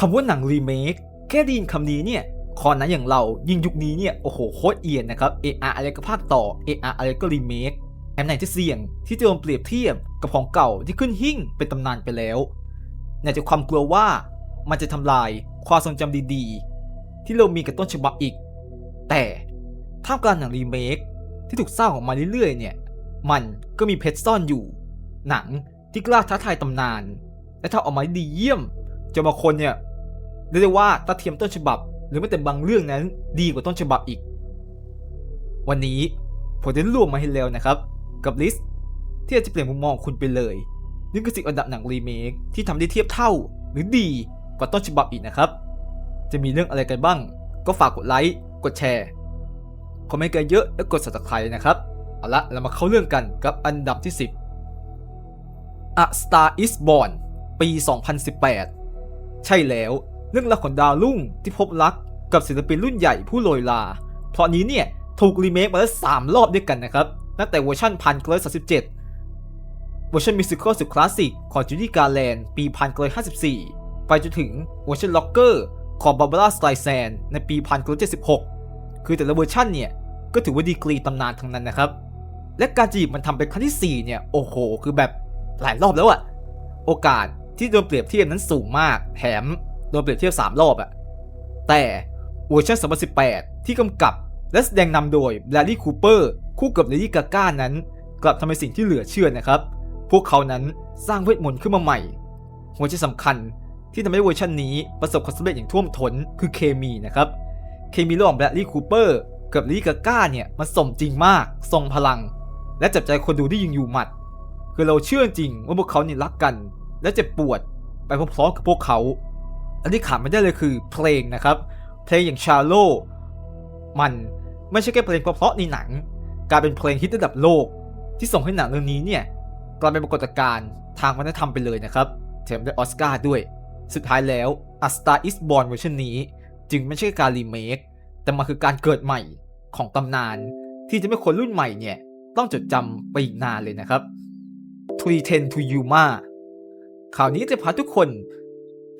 คำว่าหนังรีเมคแค่ได้ยินคำนี้เนี่ยคอนั้นอย่างเรายิ่งยุคนี้เนี่ยโอ้โหโคตรเอียนนะครับเออาอะไรก็ภาคต่อเออาอะไรก็รีเมคแอมไหนที่เสี่ยงที่จะโดนเปรียบเทียบกับของเก่าที่ขึ้นหิ่งเป็นตำนานไปแล้วไหนจากความกลัวว่ามันจะทำลายความทรงจำดีๆ ที่เรามีกับต้นฉบับอีก แต่ท่ามกลางหนังรีเมคที่ถูกสร้างออกมาเรื่อยๆเนี่ยมันก็มีเพชรซ่อนอยู่ หนังที่กล้าท้าทายตำนาน และถ้าออกมาด้ดีเยี่ยมจนบางคนเนี่ย เรียกได้ว่าตัดเทียมต้นฉบับ หรือแม้แต่บางเรื่องนั้นดีกว่าต้นฉบับอีก วันนี้ผมจะรวมมาให้แล้วนะครับ กับลิสต์ที่อาจจะเปลี่ยนมุมมองคุณไปเลยนี่คือสิบอันดับหนังรีเมคที่ทำได้เทียบเท่า หรือดีกว่าต้นฉบับอีกนะครับ จะมีเรื่องอะไรกันบ้าง ก็ฝากกดไลค์กดแชร์คอมเมนต์กันเยอะและกด subscribe นะครับ เอาละเรามาเข้าเรื่องกันกับอันดับที่ 10 A Star Is Born ปี 2018 ใช่แล้ว เรื่องราวของดาวรุ่งที่พบรักกับศิลปินรุ่นใหญ่ผู้โรยลา เพราะนี้เนี่ยถูกรีเมคมาแล้ว3รอบด้วยกันนะครับ ตั้งแต่เวอร์ชัน1937เวอร์ชันมิวสิควลสุดคลาสสิกของจูดี้การแลนด์ปี1954ไปจนถึงเวอร์ชันล็อกเกอร์ของบาร์บาร่าสไตรแซนในปี1976คือแต่ละเวอร์ชันเนี่ย ก็ถือว่าดีกรีตำนานทั้งนั้นนะครับ และการจีบมันทำเป็นครั้งที่ 4 เนี่ย โอ้โห คือแบบหลายรอบแล้วอะโอกาสที่โดนเปรียบเทียบนั้นสูงมาก แถม โดนเปรียบเทียบ 3 รอบอะแต่เวอร์ชัน2018 ที่กำกับและแสดงนำโดยแบรดลีย์คูเปอร์คู่กับเลดี้กาก้านั้น กลับทำเป็นสิ่งที่เหลือเชื่อนะครับ พวกเขานั้นสร้างเวทมนต์ขึ้นมาใหม่ หัวใจสำคัญที่ทำให้เวอร์ชันนี้ประสบความสำเร็จอย่างท่วมท้นคือเคมีนะครับ เคมีระหว่างแบรดลีย์คูเปอร์กับเลดี้กาก้าเนี่ยมันสมจริงมาก ทรงพลัง และจับใจคนดูได้ยิงอยู่หมัด คือเราเชื่อจริงว่าพวกเขานี่รักกัน และเจ็บปวดไปพร้อมๆกับพวกเขา อันที่ขาดไม่ได้เลยคือเพลงนะครับ เพลงอย่างชาโลมันไม่ใช่แค่เพลงเพราะๆในหนัง กลายเป็นเพลงฮิตระดับโลก ที่ส่งให้หนังเรื่องนี้เนี่ยกลายเป็นปรากฏการณ์ทางวัฒนธรรมไปเลยนะครับแถมได้ออสการ์ด้วย สุดท้ายแล้ว A Star Is Born เวอร์ชันนี้ จึงไม่ใช่การรีเมคแต่มันคือการเกิดใหม่ของตำนาน ที่จะไม่คนรุ่นใหม่เนี่ย ต้องจดจำไปอีกนานเลยนะครับ310 to Yuma ข่าวนี้จะพาทุกคน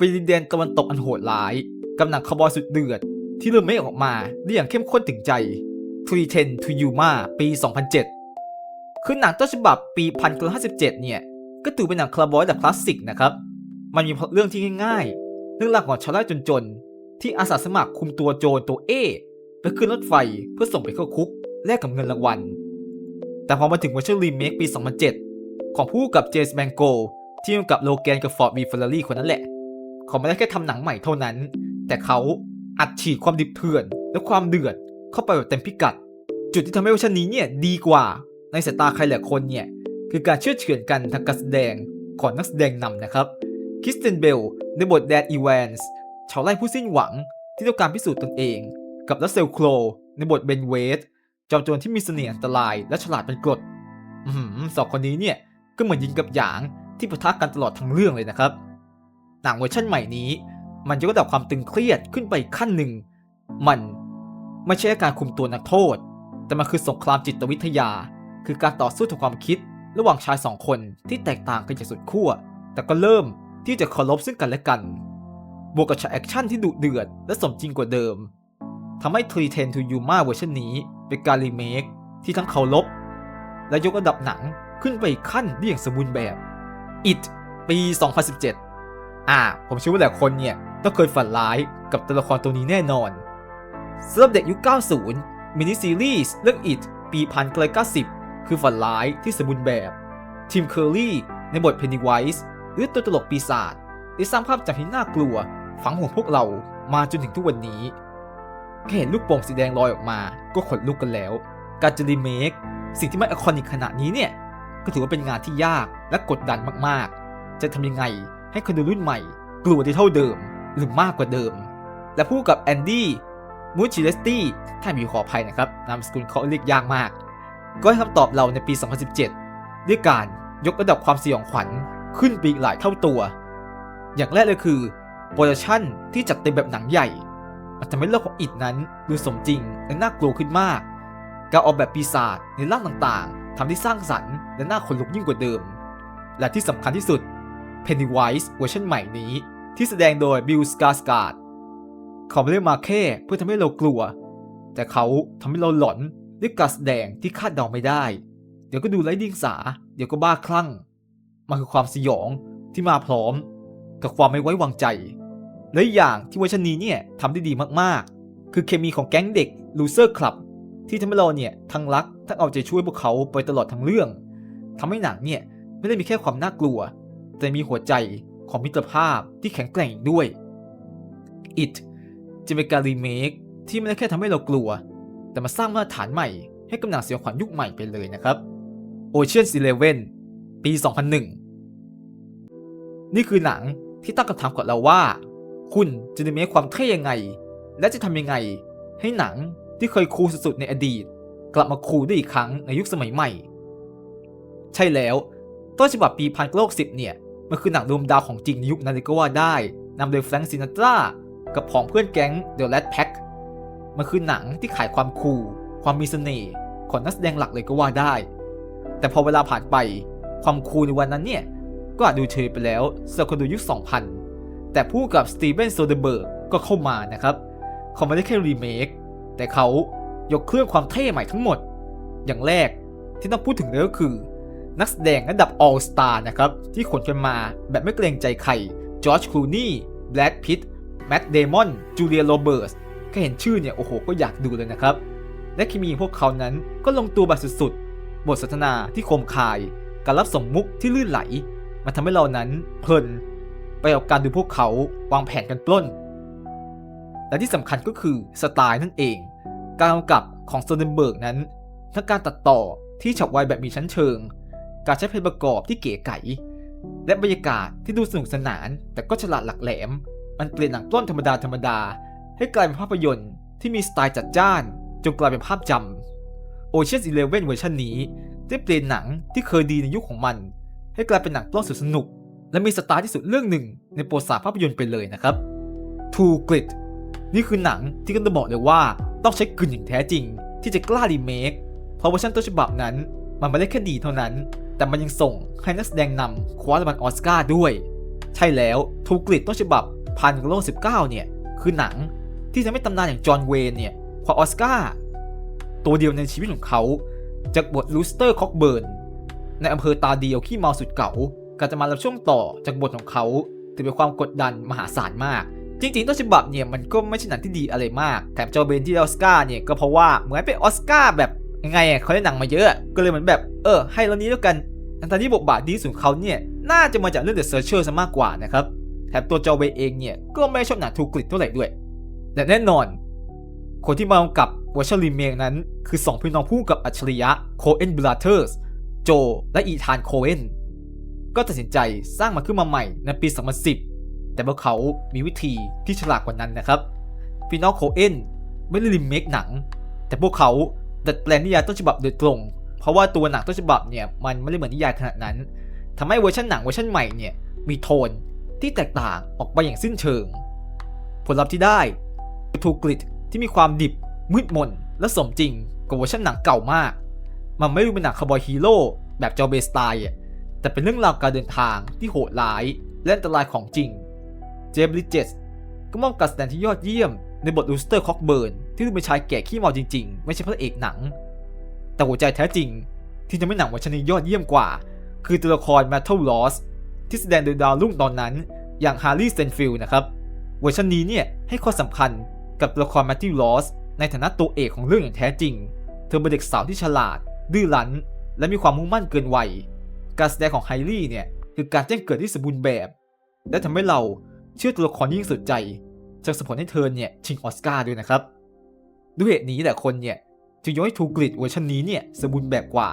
ไปดินแดนตะวันตกอันโหดร้ายกับหนังคาวบอยสุดเดือด ที่เริ่มไม่ออกมาได้อย่างเข้มข้นถึงใจ310 to Yuma ปี 2007 คือหนังต้นฉบับปี 1957 เนี่ย ก็ถือเป็นหนังคาวบอยแบบคลาสสิกนะครับ มันมีเรื่องที่ง่ายๆ เรื่องราวของชาวไร่จนๆ ที่อาสาสมัครคุมตัวโจรตัวเอไปขึ้นรถไฟเพื่อส่งไปเข้าคุกแลกกับเงินรางวัล แต่พอมาถึงเวอร์ชันรีเมคปี 2007 ของผู้กับเจสแมงโกที่ร่วมกับโลแกนกับฟอร์ดวีเฟอร์รารี่คนนั้นแหละ เขาไม่ได้แค่ทำหนังใหม่เท่านั้น แต่เขาอัดฉีดความดิบเถื่อน และความเดือดเข้าไปแบบเต็มพิกัด จุดที่ทำให้เวอร์ชันนี้เนี่ยดีกว่าในสายตาใครหลายคนเนี่ยคือการเชื่อเฉือนกันทางการแสดงของนักแสดงนำนะครับคริสเตนเบลในบทแดนอีแวนส์ชาวไร่ผู้สิ้นหวังที่ต้องการพิสูจน์ตนเอง กับรัสเซลโครในบทเบนเวสจอมโจรที่มีเสน่ห์อันตรายและฉลาดเป็นกรดอืมสองคนนี้เนี่ยก็เหมือนยิงกับหยางที่ปะทะกันตลอดทั้งเรื่องเลยนะครับ หนังเวอร์ชันใหม่นี้ มันจะระดับความตึงเครียดขึ้นไปอีกขั้นหนึ่ง มันไม่ใช่การคุมตัวนักโทษ แต่มันคือสงครามจิตวิทยา คือการต่อสู้ทางความคิด ระหว่างชายสองคนที่แตกต่างกันอย่างสุดขั้ว แต่ก็เริ่มที่จะเคารพซึ่งกันและกัน บวกกับฉากแอคชั่นที่ดุเดือด และสมจริงกว่าเดิม ทำให้310 to Yuma เวอร์ชันนี้เป็นการรีเมคที่ทั้งเคารพและยกระดับหนังขึ้นไปอีกขั้นได้อย่างสมบูรณ์แบบ It ปี 2017 อ่า ผมเชื่อว่าหลายคนเนี่ยต้องเคยฝันร้ายกับตัวละครตัวนี้แน่นอนสำหรับเด็กยุค 90 มินิซีรีส์เรื่อง It ปี1990 คือฝันร้ายที่สมบูรณ์แบบ ทีมเคอร์รี่ในบท Pennywise หรือตัวตลกปีศาจได้สร้างภาพจำที่น่ากลัว ฝังหัวพวกเรามาจนถึงทุกวันนี้ แค่เห็นลูกโป่งสีแดงลอยออกมา ก็ขนลุกกันแล้ว การจะรีเมคสิ่งที่ไม่อคอนิกขนาดนี้เนี่ย ก็ถือว่าเป็นงานที่ยากและกดดันมากๆ จะทำยังไง ให้คนดูรุ่นใหม่ กลัวที่เท่าเดิมหรือมากกว่าเดิม และผู้กับแอนดี้มูชิเลสตี้ถ้ามีขออภัยนะครับนามสกุลเขาเรียกยากมาก ก็ให้คำตอบเราในปี 2017 ด้วยการยกระดับความสยองขวัญขึ้นไปอีกหลายเท่าตัว อย่างแรกเลยคือโปรดักชั่นที่จัดเต็มแบบหนังใหญ่มันทำให้โลกของอิดนั้นดูสมจริงและน่ากลัวขึ้นมาก การออกแบบปีศาจในร่างต่างๆทำให้สร้างสรรค์และน่าขนลุกยิ่งกว่าเดิม และที่สำคัญที่สุด Pennywise เวอร์ชันใหม่นี้ ที่แสดงโดยบิลสกาสการ์ดเขาไม่ได้มาแค่เพื่อทำให้เรากลัว แต่เขาทำให้เราหลอนด้วยการแสดงที่คาดเดาไม่ได้ เดี๋ยวก็ดูไร้เดียงสา เดี๋ยวก็บ้าคลั่ง มันคือความสยองที่มาพร้อม กับความไม่ไว้วางใจ และอีกอย่างที่เวอร์ชันนี้เนี่ยทำได้ดีมากๆ คือเคมีของแก๊งเด็กลูเซอร์คลับที่ทำให้เราเนี่ยทั้งรักทั้งเอาใจช่วยพวกเขาไปตลอดทั้งเรื่องทำให้หนังเนี่ยไม่ได้มีแค่ความน่ากลัว แต่มีหัวใจของมิตรภาพที่แข็งแกร่งอีกด้วย It จะเป็นการรีเมคที่ไม่ได้แค่ทำให้เรากลัว แต่มาสร้างมาตรฐานใหม่ให้กับหนังสยองขวัญยุคใหม่ไปเลยนะครับ Ocean's Eleven ปี 2001 นี่คือหนังที่ตั้งคำถามกับเราว่า คุณจะรีเมคความเท่ยังไง และจะทำยังไง ให้หนังที่เคยคูลสุดๆในอดีต กลับมาคูลได้อีกครั้งในยุคสมัยใหม่ ใช่แล้วต้นฉบับปีพันโลกสิบเนี่ย มันคือหนังรวมดาวของจริงในยุคนั้นเลยก็ว่าได้นำโดยแฟรงค์ซินาตรากับผองเพื่อนแก๊ง The Rat Pack มันคือหนังที่ขายความคูลความมีเสน่ห์ของนักแสดงหลักเลยก็ว่าได้ แต่พอเวลาผ่านไปความคูลในวันนั้นเนี่ย ก็อาจดูเฉยไปแล้วสำหรับคนดูยุค 2000 แต่ผู้กับสตีเ e นโซเดเบิร์กก็เข้ามานะครับ เขาไม่ได้แค่รีเมคแต่เขายกเครื่องความเท่ใหม่ทั้งหมด อย่างแรกที่ต้องพูดถึงเลยก็คือ นักแสดงระดับ All Star นะครับ ที่ขนกันมาแบบไม่เกรงใจใครจอร์จคลูนี่แบล็ดพิตแมตต์เดมอนจูเลียโรเบิร์ตแค่เห็นชื่อเนี่ย โอ้โห ก็อยากดูเลยนะครับ และเคมีพวกเขานั้นก็ลงตัวแบบสุดๆ บทสนทนาที่คมคาย การรับสมมุกที่ลื่นไหล มันทำให้เรานั้นเพลิน ไปกับการดูพวกเขาวางแผนกันปล้น และที่สำคัญก็คือสไตล์นั่นเอง การกำกับของโซเดนเบิร์กนั้น ทั้งการตัดต่อที่ฉับไวแบบมีชั้นเชิง การใช้เพลงประกอบที่เก๋ไก๋และบรรยากาศที่ดูสนุกสนาน แต่ก็ฉลาดหลักแหลม มันเปลี่ยนหนังปล้นธรรมดาธรรมดา ให้กลายเป็นภาพยนตร์ที่มีสไตล์จัดจ้าน จนกลายเป็นภาพจำ Ocean's Eleven เวอร์ชันนี้ ได้เปลี่ยนหนังที่เคยดีในยุคของมัน ให้กลายเป็นหนังปล้นสุดสนุก และมีสไตล์ที่สุดเรื่องหนึ่ง ในประวัติศาสตร์ภาพยนตร์ไปเลยนะครับ True Grit นี่คือหนังที่ก็ต้องบอกเลยว่าต้องใช้กลิ่นอย่างแท้จริง ที่จะกล้ารีเมคเพราะเวอร์ชันต้นฉบับนั้น มันไม่ได้แค่ดีเท่านั้น แต่มันยังส่งให้นักแสดงนำคว้ารางวัลออสการ์ด้วย ใช่แล้วทูกริดต้นฉบับพันโลสิบเก้าเนี่ย คือหนังที่จะไม่ตำนานอย่างจอห์นเวนเนี่ยคว้าออสการ์ตัวเดียวในชีวิตของเขาจากบทลูสเตอร์คอกเบิร์นในอำเภอตาเดียวขี้เมาสุดเก่าก็จะมารับช่วงต่อจากบทของเขาถือเป็นความกดดันมหาศาลมาก จริงๆ ต้นฉบับเนี่ยมันก็ไม่ใช่หนังที่ดีอะไรมาก แถมจอร์เบนที่ได้ออสการ์เนี่ยก็เพราะว่าเหมือนเป็นออสการ์แบบยังไงอะเขาได้หนังมาเยอะ ก็เลยเหมือนแบบ เออ ให้เรื่องนี้แล้วกันทั้งที่บทบาทดีสุดของเขาเนี่ย น่าจะมาจากเรื่อง The Searcher ซะมากกว่านะครับ แถมตัวจอเบนเองเนี่ย ก็ไม่ชอบหนังทูกริดเท่าไหร่ด้วย แต่แน่นอน คนที่มากำกับวอชันรีเมคนั้น คือสองพี่น้องผู้กับอัจฉริยะโคเอนบราเธอร์สโจ และอีธานโคเอนก็ตัดสินใจสร้างมันขึ้นมาใหม่ในปี 2010 แต่พวกเขามีวิธีที่ฉลาดกว่านั้นนะครับ พี่น้องโคเอนไม่ได้รีเมคหนัง แต่พวกเขาดัดแปลงนิยายต้นฉบับโดยตรง เพราะว่าตัวหนังต้นฉบับเนี่ยมันไม่ได้เหมือนนิยายขนาดนั้นทำให้เวอร์ชันหนังเวอร์ชันใหม่เนี่ยมีโทนที่แตกต่างออกไปอย่างสิ้นเชิง ผลลัพธ์ที่ได้ทูกริดที่มีความดิบมืดมนและสมจริงกว่าเวอร์ชันหนังเก่ามาก มันไม่ด้เป็นหนังคาร์บอยฮีโร่แบบจอเบสไตล์อะแต่เป็นเรื่องราวการเดินทางที่โหดร้ายและอันตรายของจริง เจฟลิเจสก็มอบการแสดงที่ยอดเยี่ยมในบทลูสเตอร์คอกเบิร์นที่ดูเป็นชายแก่ขี้เมาจริงๆ ไม่ใช่พระเอกหนัง แต่หัวใจแท้จริง ที่ทำให้หนังวอร์ชันนี้ยอดเยี่ยมกว่า คือตัวละครแมทเทิลลอสที่แสดงโดยดาวรุ่งตอนนั้น อย่างฮาร์ลีย์เซนฟิลด์นะครับเวอร์ชันนี้เนี่ยให้ความสำคัญกับตัวละครแมทธิวลอสในฐานะตัวเอกของเรื่องอย่างแท้จริง เธอเป็นเด็กสาวที่ฉลาด ดื้อรั้น และมีความมุ่งมั่นเกินวัย การแสดงของไฮรี่เนี่ยคือการแจ้งเกิดที่สมบูรณ์แบบ และทำให้เราเชื่อตัวละครยิ่งสุดใจจะส่งผลให้เธอเนี่ยชิงออสการ์ด้วยนะครับ ด้วยเหตุนี้แหละคนเนี่ย จึงยกให้ทูกริดเวอร์ชันนี้เนี่ยสมบูรณ์แบบกว่า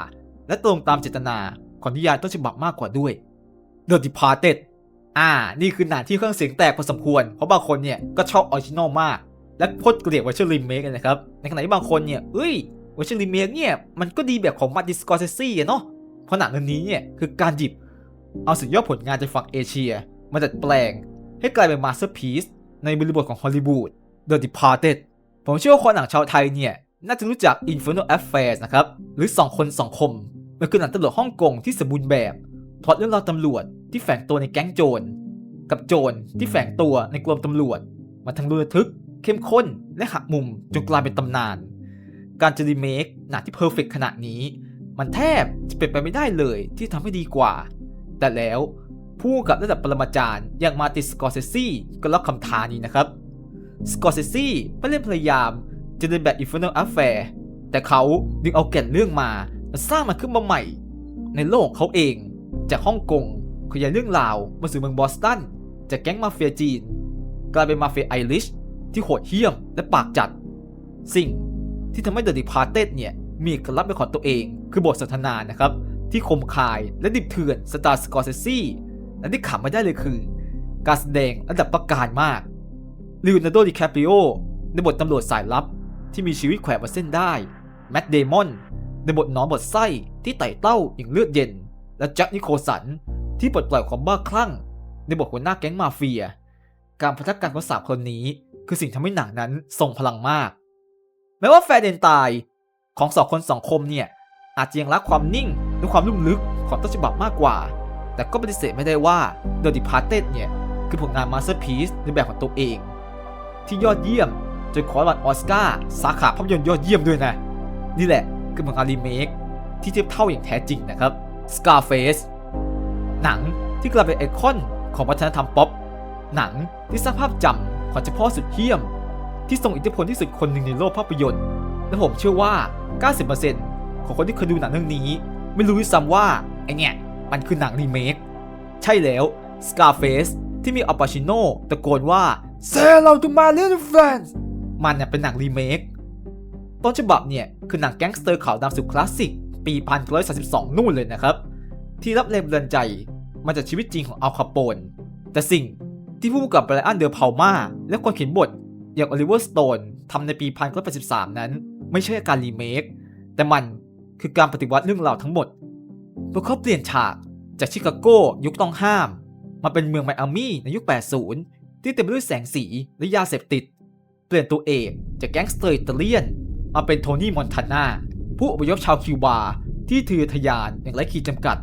และตรงตามเจตนาของนิยายต้นฉบับมากกว่าด้วย The Departed อ่า นี่คือหนังที่เครื่องเสียงแตกพอสมควร เพราะบางคนเนี่ยก็ชอบออริจินอลมาก และโคตรเกลียดเวอร์ชันรีเมคกันนะครับ ในขณะที่บางคนเนี่ย เอ้ยเวอร์ชันรีเมคเนี่ยมันก็ดีแบบของมาร์ติสกอร์เซซี่อะเนาะ เพราะหนังเรื่องนี้เนี่ยคือการหยิบ เอาสุดยอดผลงานจากฝั่งเอเชีย มาดัดแปลง ให้กลายเป็นมาสเตอร์พีซในบริบทของฮอลลีวูด The Departed ผมเชื่อว่าคนหนังชาวไทยเนี่ย น่าจะรู้จัก Infernal Affairs นะครับ หรือ 2 คน 2 คม มันคือหนังตำรวจฮ่องกงที่สมบูรณ์แบบพล็อตเรื่องราวตำรวจที่แฝงตัวในแก๊งโจร กับโจรที่แฝงตัวในกรมตำรวจ มาทั้งระทึก เข้มข้น และหักมุมจนกลายเป็นตำนาน การจะรีเมคหนังที่เพอร์เฟกขนาดนี้ มันแทบจะเป็นไปไม่ได้เลยที่ทำให้ดีกว่า แต่แล้วผู้กำกับระดับปรมาจารย์อย่างมาติสกอร์เซซีก็รับคำท้านี้นะครับสกอร์เซซีไม่เล่นพยายาม จะเดินแบบ Infernal Affair แต่เขาดึงเอาแก่นเรื่องมาและสร้างมันขึ้นมาใหม่ ในโลกเขาเอง จากฮ่องกงขยายเรื่องราวมาสู่เมืองบอสตันจากแก๊งมาเฟียจีน กลายเป็นมาเฟียไอริชที่โหดเหี้ยมและปากจัด สิ่งที่ทำให้ The Departed เนี่ย มีเอกลักษณ์เป็นของตัวเองคือบทสนทนานะครับ ที่คมคายและดิบเถื่อนสไตล์สกอร์เซซี่และที่ขำไม่ได้เลยคือ การแสดงระดับประการมากลีโอนาร์โดดิแคปริโอในบทตำรวจสายลับ ที่มีชีวิตแขวนบนเส้นได้ แมตต์เดมอน ในบทหนอนบทไส้ที่ไต่เต้าอย่างเลือดเย็น และแจ็คนิโคลสัน ที่ปลดปล่อยความบ้าคลั่ง ในบทหัวหน้าแก๊งมาเฟีย การพัฒนาการของสามคนนี้ คือสิ่งทำให้หนังนั้นทรงพลังมาก แม้ว่าแฟร์เดนตายของสองคนสองคมเนี่ยอาจจะยังรักความนิ่งและความลุ่มลึกของต้นฉบับมากกว่า แต่ก็ปฏิเสธไม่ได้ว่า The Departed เนี่ยคือผลงานมาสเตอร์พีซในแบบของตัวเอง ที่ยอดเยี่ยม จนขอรางวัลออสการ์สาขาภาพยนตร์ยอดเยี่ยมด้วยนะ นี่แหละคือผลงานรีเมคที่เทียบเท่าอย่างแท้จริงนะครับ Scarface หนังที่กลายเป็นไอคอนของวัฒนธรรมป๊อป หนังที่สร้างภาพจำของเฉพาะสุดเยี่ยม ที่ทรงอิทธิพลที่สุดคนหนึ่งในโลกภาพยนตร์ และผมเชื่อว่า 90%ของคนที่เคยดูหนังเรื่องนี้ ไม่รู้ด้วยซ้ำว่าไอเนี่ยมันคือหนังรีเมค ใช่แล้ว Scarface ที่มีอัลปาชิโนตะโกนว่า Say hello to my little friends มันเนี่ยเป็นหนังรีเมค ต้นฉบับเนี่ยคือหนังแก๊งสเตอร์ขาวดำสุดคลาสสิก ปี 1932 นู่นเลยนะครับ ที่รับแรงบันดาลใจมาจากชีวิตจริงของอัลคาโปน แต่สิ่งที่ผู้กำกับไบรอันเดอร์พาลมาและคนเขียนบทอย่างโอลิเวอร์สโตนทำในปี 1983 นั้น ไม่ใช่การรีเมค แต่มันคือการปฏิวัติเรื่องราวทั้งหมดพวกเขาเปลี่ยนฉากจากชิคาโกยุคต้องห้าม มาเป็นเมืองไมอามี่ในยุค 80 ที่เต็มไปด้วยแสงสีและยาเสพติด เปลี่ยนตัวเอกจากแก๊งสเตอร์อิตาเลียน มาเป็นโทนี่มอนทาน่าผู้อพยพชาวคิวบาที่ทะเยอทะยานอย่างไร้ขีดจำกัด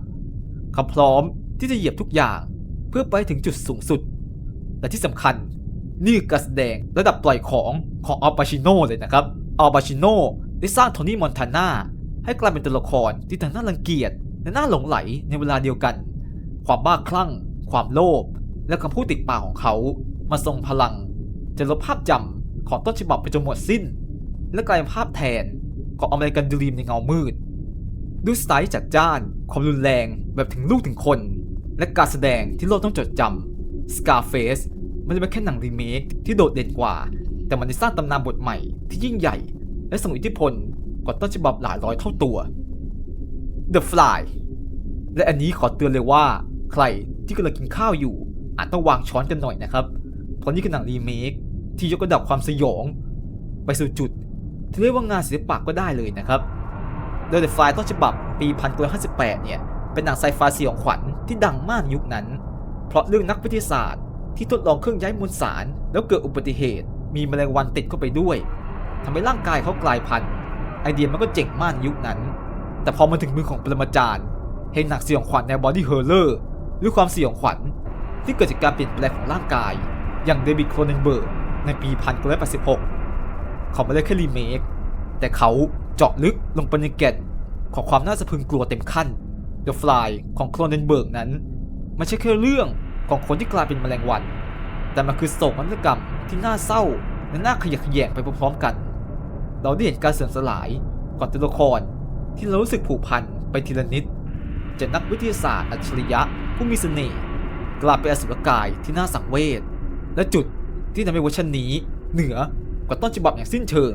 เขาพร้อมที่จะเหยียบทุกอย่างเพื่อไปถึงจุดสูงสุด และที่สำคัญนี่การแสดงระดับปล่อยของของอัลปาชิโนเลยนะครับอัลปาชิโนได้สร้างโทนี่มอนทาน่าให้กลายเป็นตัวละครที่ทั้งน่ารังเกียจและน่าหลงไหลในเวลาเดียวกัน ความบ้าคลั่ง ความโลภและคำพูดติดปากของเขามาทรงพลัง จะลบภาพจำ ของต้นฉบับไปจนหมดสิ้น และกลายเป็นภาพแทนของอเมริกันดรีมในเงามืดด้วยสไตล์จัดจ้าน ความรุนแรงแบบถึงลูกถึงคน และการแสดงที่โลกต้องจดจำ Scarface ม่ได้เป็นแค่หนังรีเมคที่โดดเด่นกว่า แต่มันได้สร้างตำนานบทใหม่ที่ยิ่งใหญ่ และส่งอิทธิพลกว่าต้นฉบับหลายร้อยเท่าตัว The Fly และอันนี้ขอเตือนเลยว่า ใครที่กำลังกินข้าวอยู่ อาจต้องวางช้อนกันหน่อยนะครับเพราะนี่คือหนังรีเมค ที่ยกระดับความสยอง ไปสู่จุด ที่เรียกว่างานศิลปะก็ได้เลยนะครับ โดย The Fly ต้นฉบับปี1958 เนี่ย เป็นหนังไซไฟสยองขวัญที่ดังมากยุคนั้น เพราะเรื่องนักวิทยาศาสตร์ ที่ทดลองเครื่องย้ายมวลสาร แล้วเกิดอุบัติเหตุ มีแมลงวันติดเข้าไปด้วยทำให้ร่างกายเขากลายพันธุ์ ไอเดียมันก็เจ๋งมากยุคนั้น แต่พอมาถึงมือของปรมาจารย์เห็นหนักสยองขวัญแนวบอดี้เฮอร์เลอร์หรือความสยองขวัญที่เกิดจากการเปลี่ยนแปลงของร่างกาย อย่างเดวิดโครเนนเบิร์ก ในปี 1986 เขาไม่ได้แค่รีเมค แต่เขาเจาะลึกลงไปในแก่นของความน่าสะพึงกลัวเต็มขั้น The Fly ของโครเนนเบิร์กนั้นไม่ใช่แค่เรื่องของคนที่กลายเป็นแมลงวัน แต่มันคือโศกนาฏกรรมที่น่าเศร้าและน่าขยะแขยงไปพร้อมๆกัน เราได้เห็นการเสื่อมสลายของตัวละครที่เรารู้สึกผูกพันไปทีละนิดจากนักวิทยาศาสตร์อัจฉริยะผู้มีเสน่ห์กลายเป็นอสุรกายที่น่าสังเวชและจุด ที่ทำให้เวอร์ชันนี้เหนือกว่าต้นฉบับอย่างสิ้นเชิง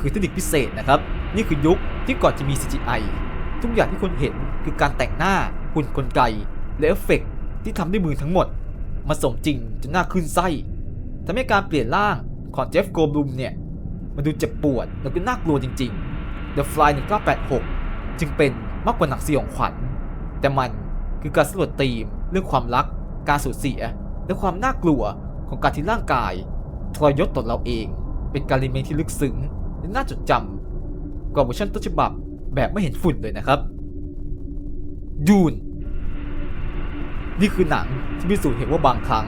คือเทคนิคพิเศษนะครับ นี่คือยุคที่ก่อนจะมี CGI ทุกอย่างที่คุณเห็นคือการแต่งหน้าหุ่นกลไก และเอฟเฟกต์ที่ทำด้วยมือทั้งหมด มาสมจริงจนน่าขึ้นไส้ทำให้การเปลี่ยนร่างของเจฟโกลบลูมเนี่ยมันดูเจ็บปวดแล้วก็น่ากลัวจริง ๆ The Fly 1986 จึงเป็นมากกว่าหนังสยองขวัญ แต่มันคือการสำรวจธีมเรื่องความรัก การสูญเสีย และความน่ากลัว ของการที่ร่างกายทรยศต่อเราเอง เป็นการรีเมคที่ลึกซึ้งและน่าจดจำกว่าเวอร์ชันต้นฉบับแบบไม่เห็นฝุ่นเลยนะครับยูนนี่คือหนังที่พิสูจน์เห็นว่าบางครั้ง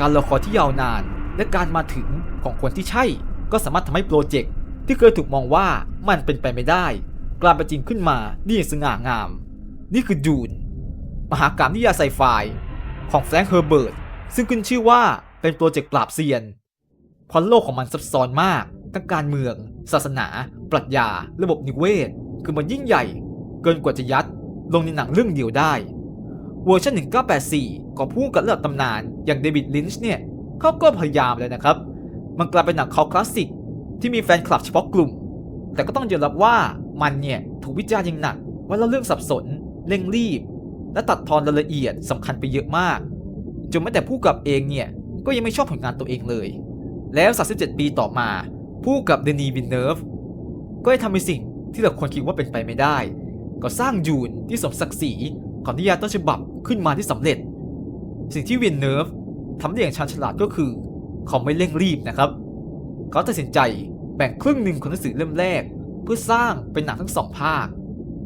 การรอคอยที่ยาวนาน และการมาถึงของคนที่ใช่ ก็สามารถทำให้โปรเจกต์ที่เคยถูกมองว่ามันเป็นไปไม่ได้ กลายเป็นจริงขึ้นมาได้อย่างสง่างาม นี่คือจูนมหากาพย์นิยายไซไฟของแฟรงค์เฮอร์เบิร์ตซึ่งขึ้นชื่อว่า เป็นโปรเจกต์ปราบเซียนเพราะโลกของมันซับซ้อนมากทั้งการเมือง ศาสนา ปรัชญา ระบบนิเวศ คือมันยิ่งใหญ่ เกินกว่าจะยัด ลงในหนังเรื่องเดียวได้ เวอร์ชัน 1984 ของผู้กำกับระดับตำนาน อย่างเดวิดลินช์เนี่ยเขาก็พยายามเลยนะครับ มันกลายเป็นหนังคอลคลาสสิก ที่มีแฟนคลับเฉพาะกลุ่ม แต่ก็ต้องยอมรับว่ามันเนี่ยถูกวิจารณ์อย่างหนัก ว่าเล่าเรื่องสับสน เร่งรีบ และตัดทอนรายละเอียดสำคัญไปเยอะมาก จนแม้แต่ผู้กับเองเนี่ย ก็ยังไม่ชอบผลงานตัวเองเลย แล้ว 37 ปีต่อมาผู้กับเดนีวินเนิร์ฟก็ได้ทำในสิ่งที่เราควรคิดว่าเป็นไปไม่ได้ ก็สร้างยูนที่สมศักดิ์ศรีของนิยายต้นฉบับขึ้นมาที่สำเร็จ สิ่งที่วินเนิร์ฟทำได้อย่างชาญฉลาดก็คือ เขาไม่เร่งรีบนะครับ เขาตัดสินใจแบ่งครึ่งหนึ่งของหนังสือเล่มแรก เพื่อสร้างเป็นหนังทั้งสองภาค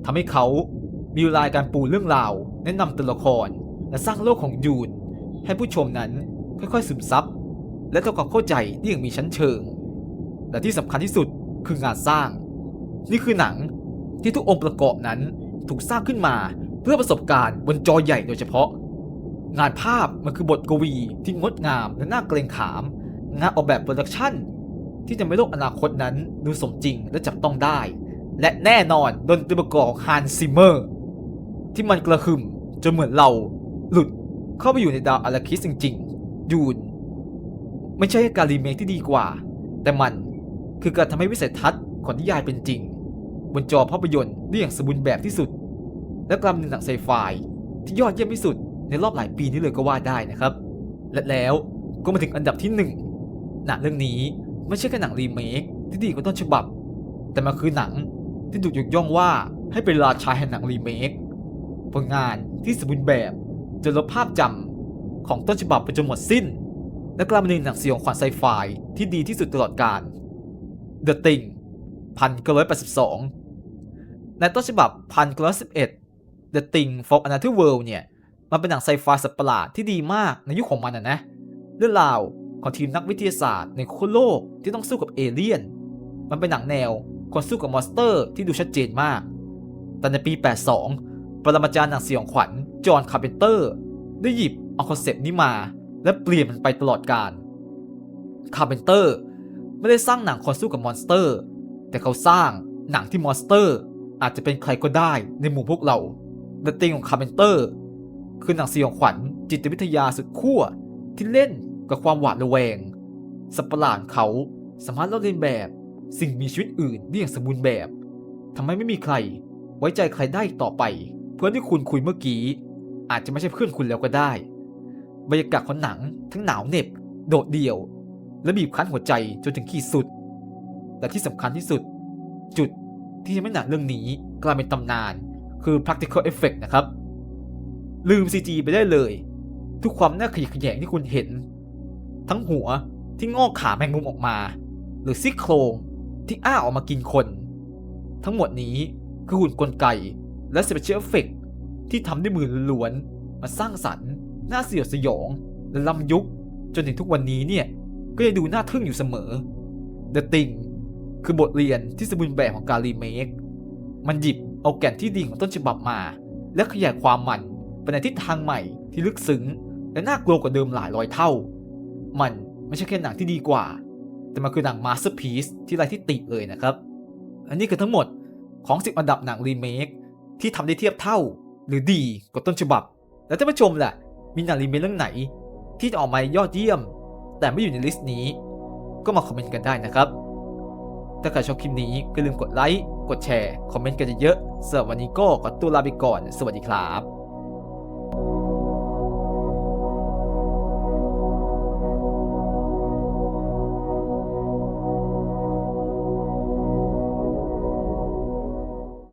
ทำให้เขามีเวลาการปูเรื่องราว แนะนำตัวละคร และสร้างโลกของยูนให้ผู้ชมนั้น ค่อยๆซึมซับและทำความเข้าใจได้อย่างมีชั้นเชิง และที่สำคัญที่สุดคืองานสร้าง นี่คือหนังที่ทุกองค์ประกอบนั้นถูกสร้างขึ้นมาเพื่อประสบการณ์บนจอใหญ่โดยเฉพาะ งานภาพมันคือบทกวีที่งดงามและน่าเกรงขาม งานออกแบบโปรดักชั่นที่จะไม่โลกอนาคตนั้นดูสมจริงและจับต้องได้ และแน่นอนดนตรีประกอบฮันซิเมอร์ ที่มันกระหึ่มจนเหมือนเรา หลุดเข้าไปอยู่ในดาวอาราคิสจริง ๆ ยูนไม่ใช่การรีเมคที่ดีกว่า แต่มันคือการทำให้วิสัยทัศน์ของนิยายเป็นจริง บนจอภาพยนตร์ได้อย่างสมบูรณ์แบบที่สุด และกลายเป็นหนังไซไฟที่ยอดเยี่ยมที่สุดในรอบหลายปีนี้เลยก็ว่าได้นะครับ และแล้วก็มาถึงอันดับที่หนึ่งหนังเรื่องนี้ไม่ใช่แค่หนังรีเมคที่ดีกว่าต้นฉบับ แต่มันคือหนังที่ถูกยกย่องว่าให้เป็นราชาแห่งหนังรีเมคผลงานที่สมบูรณ์แบบจนลบภาพจำ ของต้นฉบับไปจนหมดสิ้น และกลายเป็นหนังสยองขวัญไซไฟที่ดีที่สุดตลอดกาล The Thing 1982 ในต้นฉบับ 1911 The Thing from Another World เนี่ย มันเป็นหนังไซไฟสัตว์ประหลาดที่ดีมากในยุคของมันนะนะเรื่องราวของทีมนักวิทยาศาสตร์ในขั้วโลกที่ต้องสู้กับเอเลี่ยน มันเป็นหนังแนวคนสู้กับมอนสเตอร์ที่ดูชัดเจนมาก แต่ในปี 82 ปรมาจารย์หนังสยองขวัญ จอห์นคาร์เพนเตอร์ ได้หยิบ เอาคอนเซปต์นี้มา และเปลี่ยนมันไปตลอดกาลคาร์เพนเตอร์ไม่ได้สร้างหนังคนสู้กับมอนสเตอร์ แต่เขาสร้างหนังที่มอนสเตอร์อาจจะเป็นใครก็ได้ในหมู่พวกเรา The Thing ของคาร์เพนเตอร์คือหนังสยองขวัญจิตวิทยาสุดขั้วที่เล่นกับความหวาดระแวง สัตว์ปหลาดเขาสามารถเล่าเลียนแบบ สิ่งมีชีวิตอื่นได้อย่างสมบูรณ์แบบทำให้ไม่มีใคร ไว้ใจใครได้อีกต่อไป เพื่อนที่คุณคุยเมื่อกี้ อาจจะไม่ใช่เพื่อนคุณแล้วก็ได้ บรรยากาศของหนังทั้งหนาวเหน็บ โดดเดี่ยว และบีบคั้นหัวใจจนถึงขีดสุดแต่ที่สำคัญที่สุด จุดที่จะไม่หนังเรื่องนี้กลายเป็นตำนาน คือ practical effect นะครับ ลืม CG ไปได้เลย ทุกความน่าขยะแขยงที่คุณเห็น ทั้งหัวที่งอกขาแมงมุมออกมา หรือซี่โครงที่อ้าออกมากินคน ทั้งหมดนี้คือหุ่นกลไกและสเปเชียลเอฟเฟกที่ทำด้วยมือล้วนๆมาสร้างสรรค์ น่าเสียดสยอง และล้ำยุค จนถึงทุกวันนี้เนี่ย ก็ยังดูน่าทึ่งอยู่เสมอ The Thing คือบทเรียนที่สมบูรณ์แบบของการรีเมค มันหยิบเอาแก่นที่ดีของต้นฉบับมา และขยายความมันไปในทิศทางใหม่ที่ลึกซึ้ง และน่ากลัวกว่าเดิมหลายร้อยเท่า มันไม่ใช่แค่หนังที่ดีกว่า แต่มันคือหนังมาสเตอร์พีซที่ไร้ที่ติเลยนะครับ อันนี้คือทั้งหมดของ 10 อันดับหนังรีเมคที่ทำได้เทียบเท่า หรือดีกว่าต้นฉบับ แล้วท่านผู้ชมล่ะ มีหนังรีเมคเรื่องไหน ที่จะออกมายอดเยี่ยม แต่ไม่อยู่ในลิสต์นี้ ก็มาคอมเมนต์กันได้นะครับ ถ้าใครชอบคลิปนี้ก็อย่าลืมกดไลค์ กดแชร์ คอมเมนต์กันเยอะๆสำหรับวันนี้ก็ขอตัวลาไปก่อน สวัสดีครับ